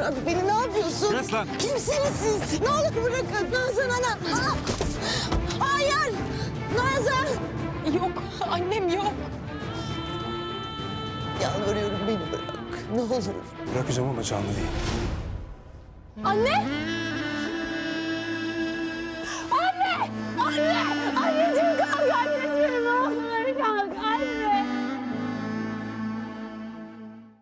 Abi beni ne yapıyorsun? Kes lan. Kimsiniz siz? Ne olur bırakın Nazan ana. Aa! Hayır. Nazan. Yok annem yok. Yalvarıyorum beni bırak. Ne olur. Bırakacağım ama canlı değil. Anne!